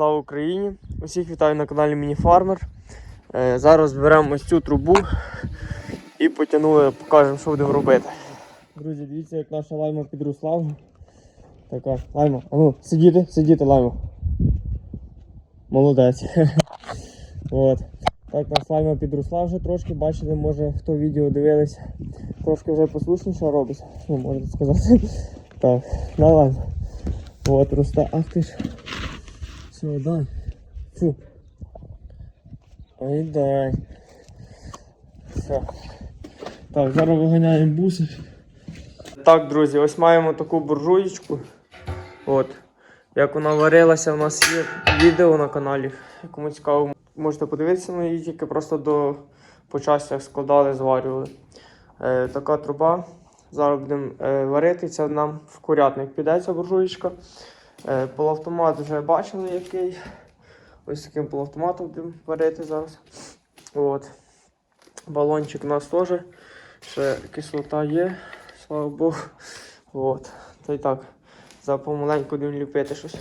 Слава Україні! Усіх вітаю на каналі Мініфармер. Е, Зараз беремо ось цю трубу і потягнули, покажемо, що будемо робити. Друзі, дивіться, як наша лайма підросла. Така, лайма, а ну, сидіти, сидіти, лайма. Молодець. От. Так, наша лайма підросла вже трошки, бачили, може хто відео дивилися. Трошки вже послушніше робить, ну, можна сказати. Так, на лайма. От, росте, ах ти ж. Все, дай. Фу. Ой, дай. Все. Так, зараз виганяємо буси. Так, друзі, ось маємо таку буржуєчку. От. Як вона варилася, у нас є відео на каналі. Кому цікаво, можете подивитися на її, тільки просто до по частях складали, зварювали. Е, така труба. Зараз будемо е, варити. Нам в курятник піде ця буржуєчка. Е, полуавтомат вже бачили який. Ось таким полуавтоматом будемо варити зараз. От. Балончик у нас теж. Ще кислота є, слава Богу. От. Та й так. Зараз помаленьку будемо ліпити щось.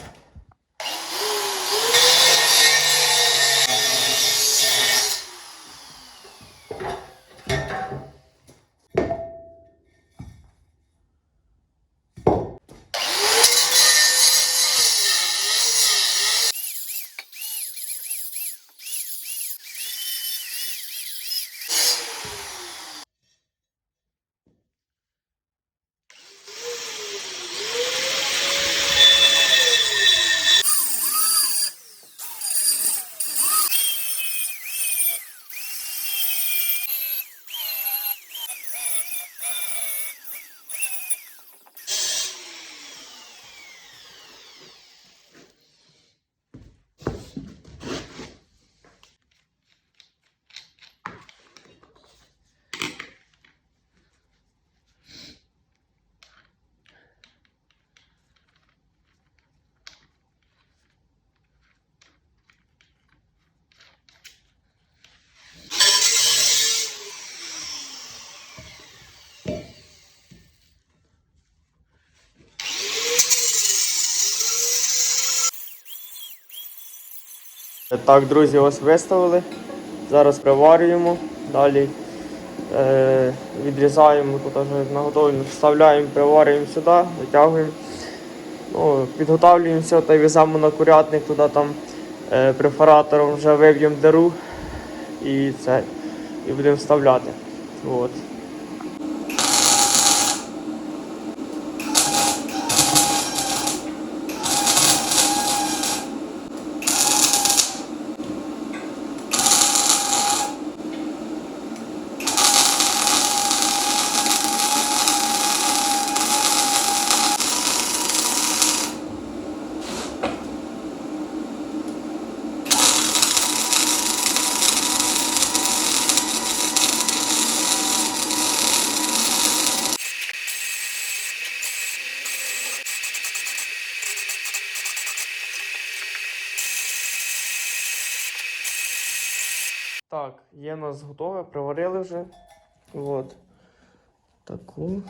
Так, друзі, ось виставили. Зараз приварюємо, далі е, відрізаємо, тут вже наготовлено, вставляємо, приварюємо сюди, витягуємо. Ну, підготовлюємо все та й на курятник, туди там е, префаратором вже виб'ємо диру і це, і будемо вставляти. От. Так, є у нас готове, приварили вже. От. Таку.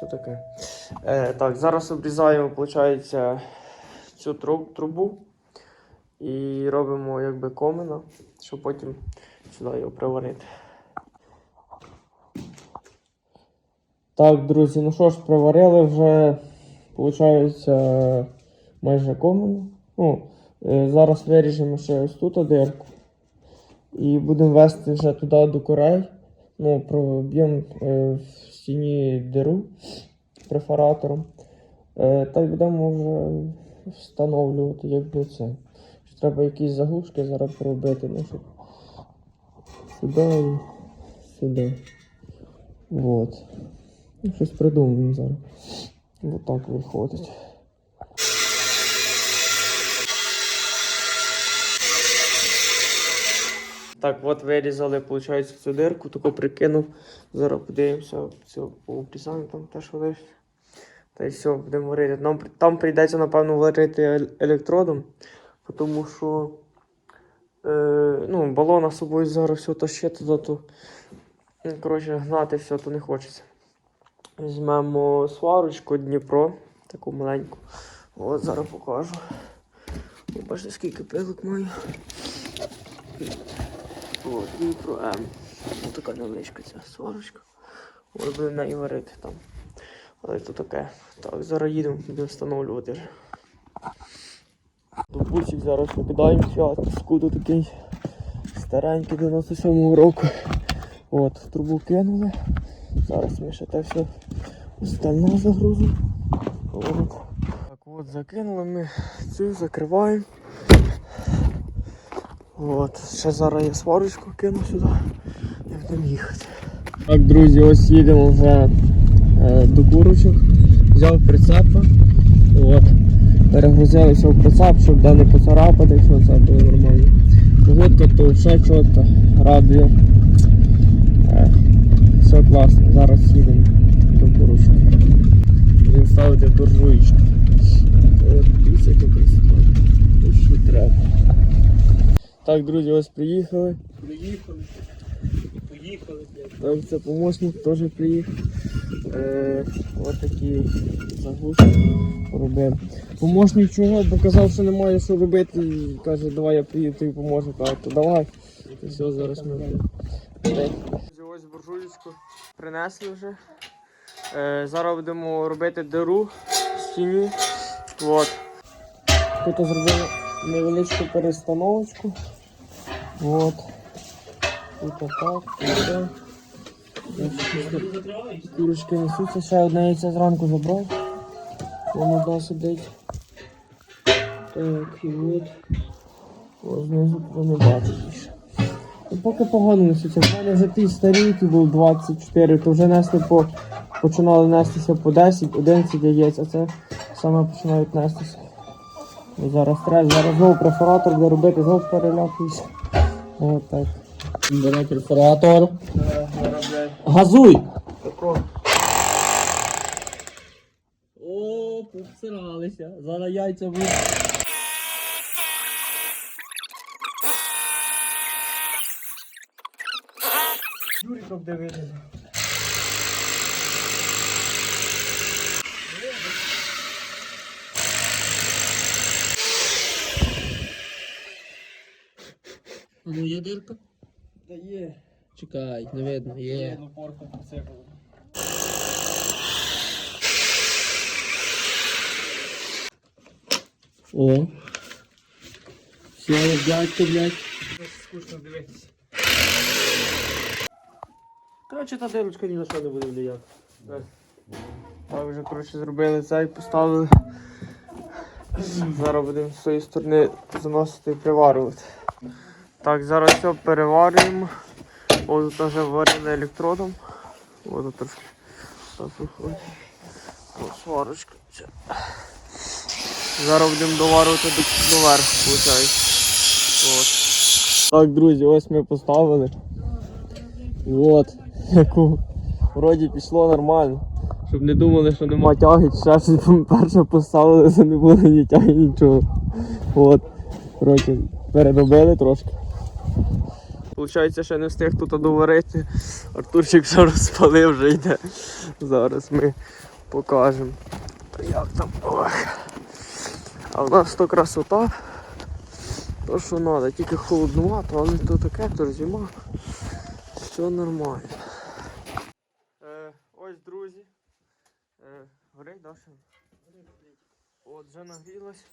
Це таке. Е, так, зараз обрізаємо, виходить, цю труб, трубу і робимо якби комина, щоб потім сюди його приварити. Так, друзі, ну що ж, приварили вже, виходить, майже комину. Ну, е, зараз виріжемо ще ось тут дирку. І будемо вести вже туди до корей. Ну, проб'ємо е, в стіні диру префаратором. Е, та й будемо вже встановлювати, якби це. Що треба якісь заглушки зараз пробити, ну, щоб сюди і сюди. Вот. Ну, щось придумаємо зараз. Вот так виходить. Так, от вирізали, виходить, цю дирку, таку прикинув. Зараз подивимося, все пообрізаємо там теж лише. Та й все, будемо варити. Нам там прийдеться, напевно, варити електродом, тому що е, ну, балона з собою зараз все тащити, то, то ну, коротше, гнати все, то не хочеться. Візьмемо сварочку Дніпро, таку маленьку. От зараз покажу. Бачите, скільки пилок маю. От, і про М. Ось така невеличка ця сварочка. От будемо неї варити там. Але то таке. Так, зараз їдемо, будемо встановлювати вже. Добульчик зараз покидаємо фіат. Скуду такий старенький 97-го року. От, трубу кинули. Зараз ми ще те все остальне загрузимо. От. Так от закинули ми цю, закриваємо. От, ще зараз я сварочку кину сюди і будемо їхати. Так, друзі, ось їдемо вже е, до курочок. Взяв прицепа. От. Перегрузилися в прицеп, щоб де не поцарапати, якщо це було нормально. Погодка то все чітко, радує. Е, все класно, зараз їдемо до курочок. Будемо ставити буржуйчик. От, дивіться, яка красота. Ось що треба. Так, друзі, ось приїхали. Приїхали. Поїхали. Так, це помощник теж приїхав. Е, ось такі заглушки робив. Помощник чого, бо казав, що немає що робити. І каже, давай я приїду тобі поможу. Так, то давай. І все, зараз ми. Ось буржуєчку принесли вже. Е, зараз будемо робити диру в стіні. От. Тут зробили невеличку перестановочку. От. Тут так. Курочки несуться, ще одне яйце зранку забрав. Воно да сидить. Так, і от. Ось знизу не бачу більше. Ну, поки погано несуться. В мене вже ті старі, який був 24, то вже несли по. Починали нестися по 10, 11 яєць, а це саме починають нестися. І зараз стрес, зараз знову перфоратор буде робити, знову переляпуюся. От так. Бере перфоратор. Газуй! О, повсиралися. Зараз яйця будуть. Юрій де видно. Ну є дирка? Та є. Чекай, не видно, є. ну порку посипали. О. Все, як дядько, блядь. Скучно дивитися. Коротше, та дирочка ні на що не буде влияти. Так. Так, вже коротше зробили цей, поставили. Зараз будемо з цієї сторони заносити і приварювати. Так, зараз все переварюємо. Ось тут вже варили електродом. Ось тут трошки так виходить. Ось сварочка. Зараз будемо доварювати до, доверху, виходить. Так, друзі, ось ми поставили. От, яку вроді пішло нормально. Щоб не думали, що нема тяги, ще щось перше поставили, це не було ні тяги, нічого. От. Коротше, переробили трошки. Получається, ще не встиг тут доварити. Артурчик вже розпалив, вже йде. Зараз ми покажемо. Як там. Ох. А в нас то красота. То що треба, тільки холоднувато, але то таке, то зима. Все нормально. Е, ось, друзі. Е, горить, да? От, вже нагрілась.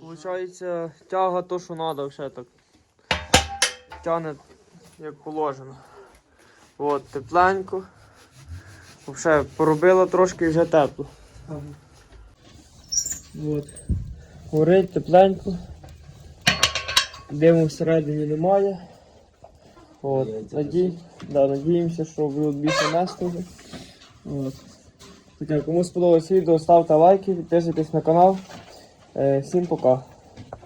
Получається, тяга то, що треба, вже так. Тягне як положено. От, тепленько. Вже поробила трошки і вже тепло. От. Горить тепленько. Диму всередині немає. От, надій, да, надіємося, що будуть більше нести вже. От. Кому сподобалось відео, ставте лайки, підписуйтесь на канал. Е, всім пока.